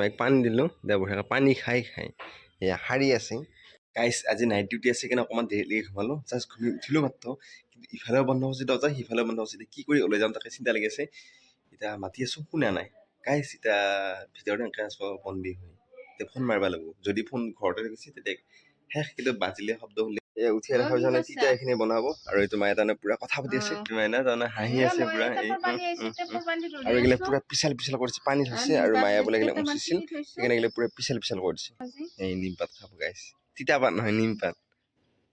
Mic পানী দিলোঁ দে বঢ়িয়াকৈ পানী খাই খাই। এয়া শাৰী আছে। গাইছ আজি নাইট ডিউটি আছে কাৰণে অকণমান দেৰিলৈকে ঘুমালোঁ জাষ্ট ঘূমি উঠিলোঁ মাত্ৰ। কিন্তু ইফালেও বন্ধ হৈছে দৰ্জা সিফালেও বন্ধ হৈছে কি কৰি ওলাই যাম তাকে চিন্তা লাগি আছে। এতিয়া মাতি আছোঁ শুনা নাই। গাইছ এতিয়া ভিতৰতে এনেকৈ আছোঁ বন্দী হৈ। এতিয়া ফোন মাৰিব লাগিব। যদি ফোন ঘৰতে থাকিছে তেতিয়া শেষ। কিন্তু বাজিলে শব্দ শুনিলে উঠি কৈছা? তেতিয়া এইখিনি বনাব। আৰু এইটো মায়ে তাৰমানে পূৰা কথা পাতি আছে। অ। মায়ে না তাৰমানে হাঁহি আছে পূৰা। আৰু এইগিলা পূৰা পিছাল পিছাল কৰিছে। পানী থৈছে আৰু মায়ে বোলে এইগিলা মুচিছিল সেইকাৰণে এইগিলা পূৰা পিছাল পিছাল কৰিছে এই নিম পাত খাব গাইছে। তিতা পাত নহয় নিম পাত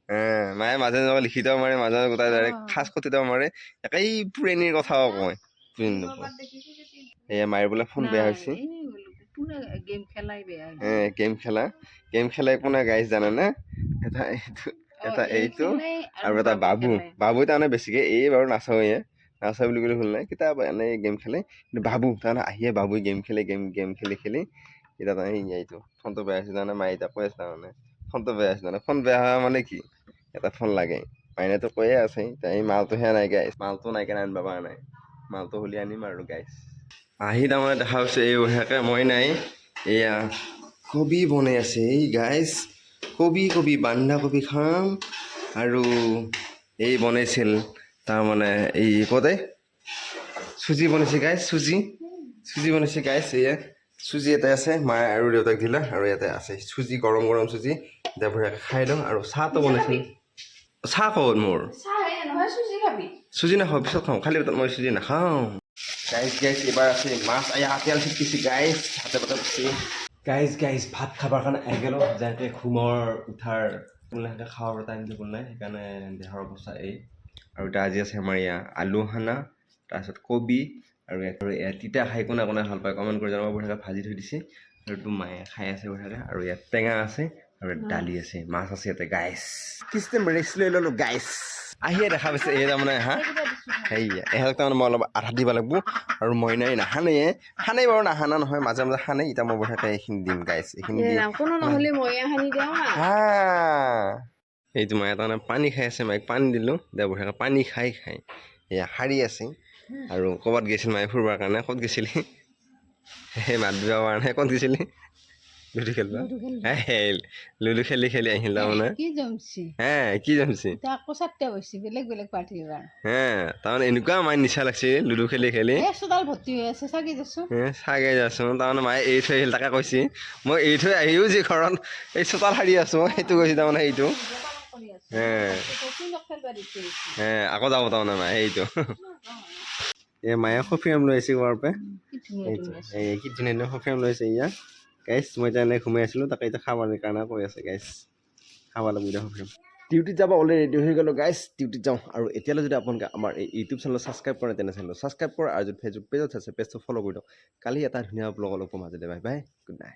হ্যাঁ মায়ে মাজে মাজে লিখিত মাৰে মাজে মাজে গোটাই অ। খাচ কটিত মাৰে একেই পুৰণিৰ কথাও কয়। বুজি নোপোৱা এয়া মায়ে বোলে ফোন বেয়া হৈছে। গেম খেলাই বেয়া গেম খেলা। গেম খেলা একো নাই গাইছ জানে না? এটা এইটো এটা এইটো আৰু এটা বাবু বাবু তাৰমানে বেছিকে এই বাৰু নাচাওয়ে। নাচা বুলি ক'লে ভুল নাই কেতিয়াবা এনেই গেম খেলে। কিন্তু বাবু তাৰমানে আহিয়ে বাবুই গেম খেলে গেম গেম খেলি খেলি। এতিয়া তাৰমানে এইটো ফোনটো বেয়া হৈছে তাৰমানে মায়ে এতিয়া কৈ আছে তাৰমানে। ফোনটো বেয়া হৈছে তাৰমানে। ফোন বেয়া হোৱা মানে কি? এটা ফোন লাগে। মাইনাটো কৈয়ে আছে এতিয়া এই মালটোহে নাই গাইছ মালটো নাই কাৰণে আনিব পৰা নাই। মালটো হ'লে আনিম আৰু গাইছ আহি তাৰমানে দেখা পাইছে এই বঢ়িয়াকৈ মই নাই। এয়া কবি বনাই আছে এই গাইছ কবি কবি বন্ধাকবি খাম আৰু এই বনাইছিল তাৰমানে এই কতে চুজি বনাইছে গাইছ চুজি চুজি বনাইছে গাইছ এয়া। চুজি এটা আছে মায়ে আৰু দেউতাক দিলে আৰু ইয়াতে আছে। চুজি গৰম গৰম চুজি এতিয়া বঢ়িয়াকৈ খাই লওঁ আৰু চাহটো বনাইছিল চাহ ক'ত মোৰ। চুজি নাখাওঁ পিছত খাওঁ। খালি পেটত মই চুজি নাখাওঁ। গাইজ গাইজ এইবাৰ আছে মাছ আয়া তেল শিকিছে গাইজ হাতে পাতে গাইজ গাইজ ভাত খাবৰ কাৰণে আহি গ'লোঁ যাতে ঘুমৰ, উঠাৰ কোনে সেনেকৈ খাবৰ টাইম টেবুল নাই, সেইকাৰণে দেহৰ অৱস্থা এই। আৰু এতিয়া আজি আছে আমাৰ এয়া আলু সানা তাৰপিছত কবি, আৰু তিতা খাই কোনে কোনে ভালো পায় কমেণ্ট কৰি জনাব, বঢ়িয়াকৈ ভাজি থৈ দিছে। আৰু মায়ে খাই আছে বঢ়িয়াকৈ। আৰু ইয়াত টেঙা আছে, আৰু দালি আছে, মাছ আছে ইয়াতে গাইছ চিষ্টেম ৰেষ্ট লৈ ল'লোঁ গাইছ আহিয়ে দেখা পাইছে এই তাৰমানে হা? সেয়া এহেঁতক তাৰমানে মই অলপ আধা দিব লাগিব আৰু মইনাই নাহানেয়ে সানে বাৰু নাহানা নহয় মাজে মাজে সানে এতিয়া মই বঢ়িয়াকৈ এইখিনি দিম গাইছ এইখিনি হা? এইটো মায়ে তাৰমানে পানী খাই আছে মাইক পানী দিলোঁ দে বঢ়িয়াকৈ পানী খাই খাই এয়া শাৰী আছে আৰু ক'ৰবাত গৈছিল মায়ে ফুৰিবৰ কাৰণে ক'ত গৈছিলি? সেই মাত দিব পৰা নাই ক'ত গৈছিলি? লুডু খেলিব? হে লুডু খেলি খেলি আহিল তাৰমানে। কি জমছি? হে কি এতিয়া আকৌ চাৰিটা হৈছে বেলেগ বেলেগ পাৰ্থী এবাৰ হে তাৰমানে এনেকুৱা মায়ে নিচা লাগছে লুডু খেলি খেলি। চোতাল ভৰ্তি হৈ আছে চাগি দেচোন এ চাগে যাচোন তাৰমানে মায়ে এৰি থৈ আহিল তাকে কৈছে। মই এৰি থৈ আহিও যি ঘৰত এই চোতাল সাৰি আছোঁ সেইটো কৈছে তাৰমানে সেইটো। হে হে আকৌ যাব তাৰমানে মায়ে সেইটো। এই মায়ে সফিয়াম লৈ আহিছে ঘৰৰ পৰা কি ধুনীয়া ধুনীয়া সফিয়াম লৈ আহিছে ইয়া গাইছ মই এতিয়া এনেই ঘুমাই আছিলোঁ, তাকে এতিয়া খাবৰ কাৰণে কৈ আছে গাইছ খাব লাগিব এতিয়া ডিউটিত যাব অলৰেডি ৰেডি হৈ গ'লোঁ গাইছ ডিউটিত যাওঁ। আৰু এতিয়ালৈ যদি আপোনালোকে আমাৰ এই ইউটিউব চেনেলত ছাবস্ক্ৰাইব কৰে তেনে চেনেলত ছাবস্ক্ৰাইব কৰে আৰু যদি ফেচবুক পেজত আছে পেজটো ফ'ল' কৰি দিয়ক। কালি এটা ধুনীয়া ব্লগ অলপ মাজতে বাই বাই গুড নাইট